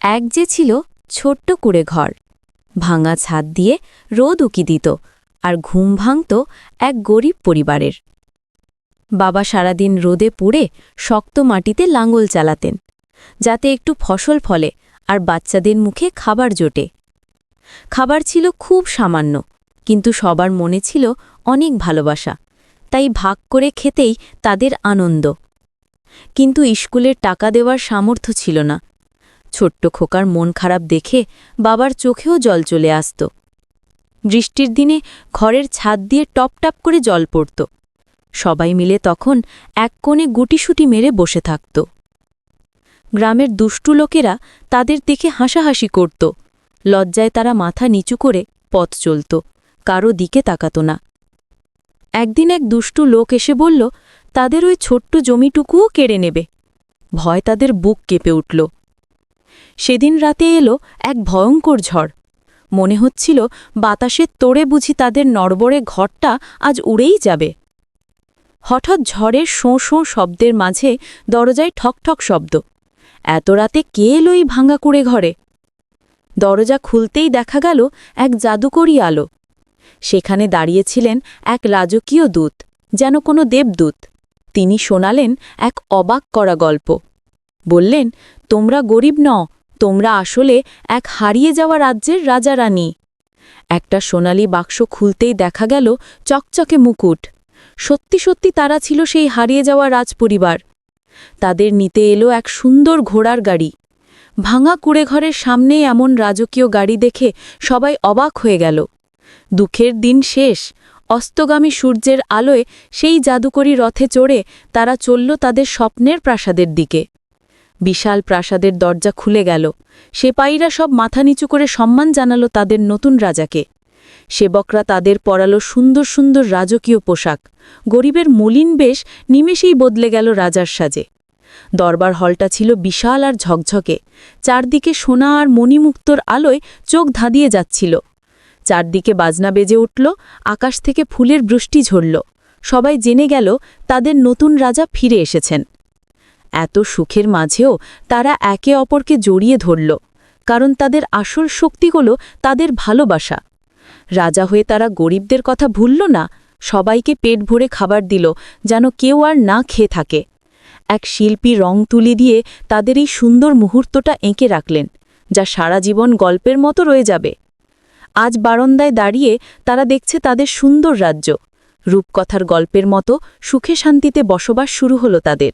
এক যে ছিল ছোট্ট কুড়ে ঘর। ভাঙা ছাদ দিয়ে রোদ উকি দিত আর ঘুম ভাঙত এক গরিব পরিবারের। বাবা সারাদিন রোদে পুড়ে শক্ত মাটিতে লাঙ্গল চালাতেন, যাতে একটু ফসল ফলে আর বাচ্চাদের মুখে খাবার জোটে। খাবার ছিল খুব সামান্য, কিন্তু সবার মনে ছিল অনেক ভালোবাসা, তাই ভাগ করে খেতেই তাদের আনন্দ। কিন্তু স্কুলের টাকা দেওয়ার সামর্থ্য ছিল না ছোট্ট খোকার মন খারাপ দেখে বাবার চোখেও জল চলে আসত। বৃষ্টির দিনে ঘরের ছাদ দিয়ে টপটাপ করে জল পড়ত। সবাই মিলে তখন এক কোণে গুটিসুটি মেরে বসে থাকত। গ্রামের দুষ্টু লোকেরা তাদের দেখে হাসাহাসি করত। লজ্জায় তারা মাথা নিচু করে পথ চলত, কারও দিকে তাকাত না। একদিন এক দুষ্টু লোক এসে বলল, তাদের ওই ছোট্ট জমিটুকুও কেড়ে নেবে। ভয় তাদের বুক কেঁপে উঠল। সেদিন রাতে এলো এক ভয়ঙ্কর ঝড়। মনে হচ্ছিল বাতাসের তোড়ে বুঝি তাদের নড়বড়ে ঘরটা আজ উড়েই যাবে। হঠাৎ ঝড়ের শোঁ শোঁ শব্দের মাঝে দরজায় ঠকঠক শব্দ। এত রাতে কে এলো এই ভাঙা ঘরে? দরজা খুলতেই দেখা গেল এক জাদুকরি আলো। সেখানে দাঁড়িয়েছিলেন এক রাজকীয় দূত, যেন কোনো দেবদূত। তিনি শোনালেন এক অবাক করা গল্প। বললেন, তোমরা গরিব ন তোমরা আসলে এক হারিয়ে যাওয়া রাজ্যের রাজা রানী একটা সোনালি বাক্স খুলতেই দেখা গেল চকচকে মুকুট। সত্যি সত্যি তারা ছিল সেই হারিয়ে যাওয়া রাজপরিবার। তাদের নিতে এলো এক সুন্দর ঘোড়ার গাড়ি। ভাঙা কুড়েঘরের সামনে এমন রাজকীয় গাড়ি দেখে সবাই অবাক হয়ে গেল। দুঃখের দিন শেষ। অস্তগামী সূর্যের আলোয় সেই জাদুকরি রথে চড়ে তারা চলল তাদের স্বপ্নের প্রাসাদের দিকে। বিশাল প্রাসাদের দরজা খুলে গেল। সেপাইরা সব মাথা নিচু করে সম্মান জানালো তাদের নতুন রাজাকে। সেবকরা তাদের পরালো সুন্দর সুন্দর রাজকীয় পোশাক। গরিবের মলিন বেশ নিমেষেই বদলে গেল রাজার সাজে। দরবার হলটা ছিল বিশাল আর ঝকঝকে। চারদিকে সোনা আর মণিমুক্তর আলোয় চোখ ধাঁধিয়ে যাচ্ছিল। চারদিকে বাজনা বেজে উঠল, আকাশ থেকে ফুলের বৃষ্টি ঝরল। সবাই জেনে গেল তাদের নতুন রাজা ফিরে এসেছেন। এত সুখের মাঝেও তারা একে অপরকে জড়িয়ে ধরল, কারণ তাদের আসল শক্তি হল তাদের ভালোবাসা। রাজা হয়ে তারা গরিবদের কথা ভুলল না, সবাইকে পেট ভরে খাবার দিল, যেন কেউ আর না খেয়ে থাকে। এক শিল্পী রং তুলি দিয়ে তাদের এই সুন্দর মুহূর্তটা এঁকে রাখলেন, যা সারা জীবন গল্পের মতো রয়ে যাবে। আজ বারন্দায় দাঁড়িয়ে তারা দেখছে তাদের সুন্দর রাজ্য। রূপকথার গল্পের মতো সুখে শান্তিতে বসবাস শুরু হলো তাদের।